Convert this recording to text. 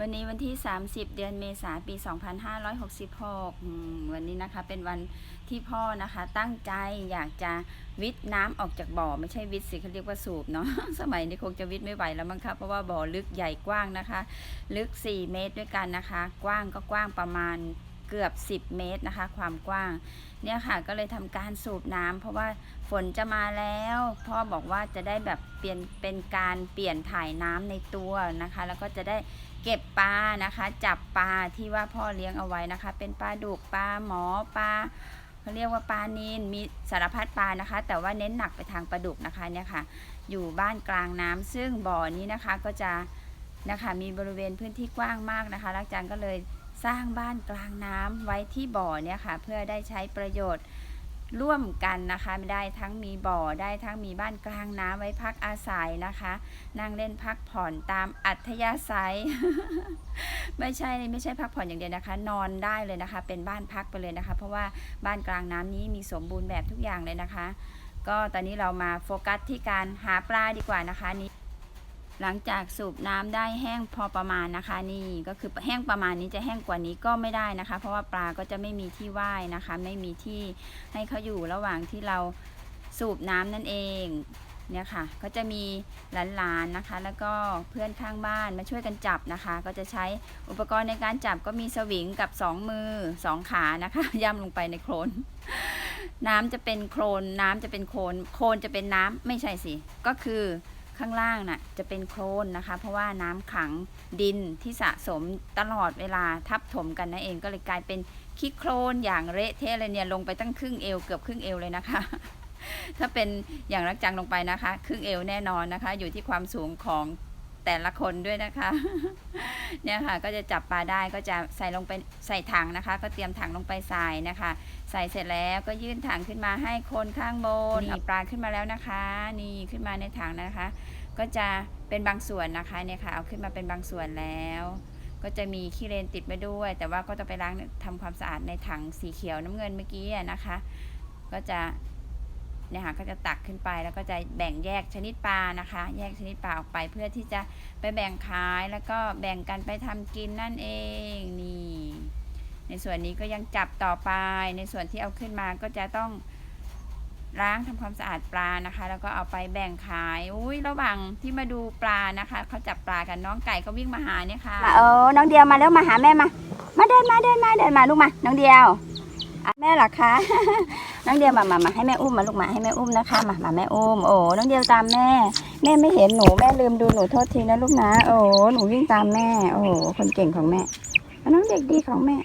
วันนี้วันที่ 30 เดือนเมษายนปี 2566 วันนี้นะคะเป็นวันที่พ่อนะคะตั้งใจอยากจะวิทน้ำออกจากบ่อ ไม่ใช่วิทสิเขาเรียกว่าสูบเนาะสมัยนี้คงจะวิทไม่ไหวแล้วมั้งคะเพราะว่าบ่อลึกใหญ่กว้างนะคะ ลึก 4 เมตรด้วยกันนะคะ กว้างก็กว้างประมาณ เกือบ 10 เมตรนะคะ ความกว้าง เนี่ยค่ะก็เลยทำการสูบน้ำเพราะว่าฝนจะมาแล้วพ่อบอกว่าจะได้แบบเปลี่ยนเป็นการเปลี่ยนถ่ายน้ำในตัวนะคะ แล้วก็จะได้เก็บปลานะคะ จับปลาที่ว่าพ่อเลี้ยงเอาไว้นะคะ เป็นปลาดุกปลาหมอปลาเขาเรียกว่าปลานินมีสารพัดปลานะคะ แต่ว่าเน้นหนักไปทางปลาดุกนะคะเนี่ยค่ะ อยู่บ้านกลางน้ำซึ่งบ่อนี้นะคะก็จะนะคะมีบริเวณพื้นที่กว้างมากนะคะลักจันก็เลย สร้างบ้านกลางน้ำไว้ที่บ่อเนี่ยค่ะ เพื่อได้ใช้ประโยชน์ร่วมกันนะคะได้ทั้งมีบ่อได้ทั้งมีบ้านกลางน้ำไว้พักอาศัยนะคะ นั่งเล่นพักผ่อนตามอัธยาศัย ไม่ใช่ไม่ใช่พักผ่อนอย่างเดียวนะคะ นอนได้เลยนะคะ เป็นบ้านพักไปเลยนะคะ เพราะว่าบ้านกลางน้ำนี้มีสมบูรณ์แบบทุกอย่างเลยนะคะ ก็ตอนนี้เรามาโฟกัสที่การหาปลาดีกว่านะคะนี่ หลังจากสูบน้ำได้แห้งพอประมาณนะคะ นี่ก็คือแห้งประมาณนี้จะแห้งกว่านี้ก็ไม่ได้นะคะ เพราะว่าปลาก็จะไม่มีที่ว่ายนะคะ ไม่มีที่ให้เขาอยู่ระหว่างที่เราสูบน้ำนั่นเองเนี่ยค่ะก็จะมีหลานๆนะคะ แล้วก็เพื่อนข้างบ้านมาช่วยกันจับนะคะ ก็จะใช้อุปกรณ์ในการจับก็มีสวิงกับสองมือสองขานะคะย่ำลงไปในโคลนน้ำจะเป็นโคลนน้ำจะเป็นโคลนโคลนจะเป็นน้ำไม่ใช่สิ ก็คือ ข้างล่างน่ะจะเป็นโคลนนะคะ เพราะว่าน้ำขังดินที่สะสมตลอดเวลาทับถมกันนั่นเองก็เลยกลายเป็นขี้โคลนอย่างเละเทะเลยเนี่ยลงไปตั้งครึ่งเอวเกือบครึ่งเอวเลยนะคะ ถ้าเป็นอย่างรักจังลงไปนะคะ ครึ่งเอวแน่นอนนะคะ อยู่ที่ความสูงของ แต่ละคนด้วยนะคะ เนี่ยค่ะก็จะจับปลาได้ก็จะใส่ลงไปใส่ถังนะคะ ก็เตรียมถังลงไปใส่นะคะ ใส่เสร็จแล้วก็ยื่นถังขึ้นมาให้คนข้างบนนี่ปลาขึ้นมาแล้วนะคะ นี่ขึ้นมาในถังนะคะ ก็จะเป็นบางส่วนนะคะเนี่ยค่ะเอาขึ้นมาเป็นบางส่วนแล้ว ก็จะมีขี้เลนติดมาด้วย แต่ว่าก็จะไปล้างทำความสะอาดในถังสีเขียวน้ำเงินเมื่อกี้อะนะคะ ก็จะ เนี่ยค่ะก็จะตักขึ้นไปแล้วก็จะแบ่งแยกชนิดปลานะคะ แยกชนิดปลาออกไปเพื่อที่จะไปแบ่งขายแล้วก็แบ่งกันไปทำกินนั่นเองนี่ในส่วนนี้ก็ยังจับต่อไป ในส่วนที่เอาขึ้นมาก็จะต้องล้างทำความสะอาดปลานะคะ แล้วก็เอาไปแบ่งขายอุ้ยระหว่างที่มาดูปลานะคะเขาจับปลากันน้องไก่ก็วิ่งมาหาเนี่ยค่ะมาเออน้องเดียวมาแล้วมาหาแม่มา มาเดินมาเดินมาเดินมาลูกมา น้องเดียวอแม่หรอคะ น้องเดียวมามามาให้แม่อุ้มมาลูกมาให้แม่อุ้มนะคะมามาแม่อุ้มโอ้น้องเดียวตามแม่ แม่ไม่เห็นหนูแม่ลืมดูหนูโทษทีนะลูกนะ โอ้หนูวิ่งตามแม่ โอ้คนเก่งของแม่น้องเด็กดีของแม่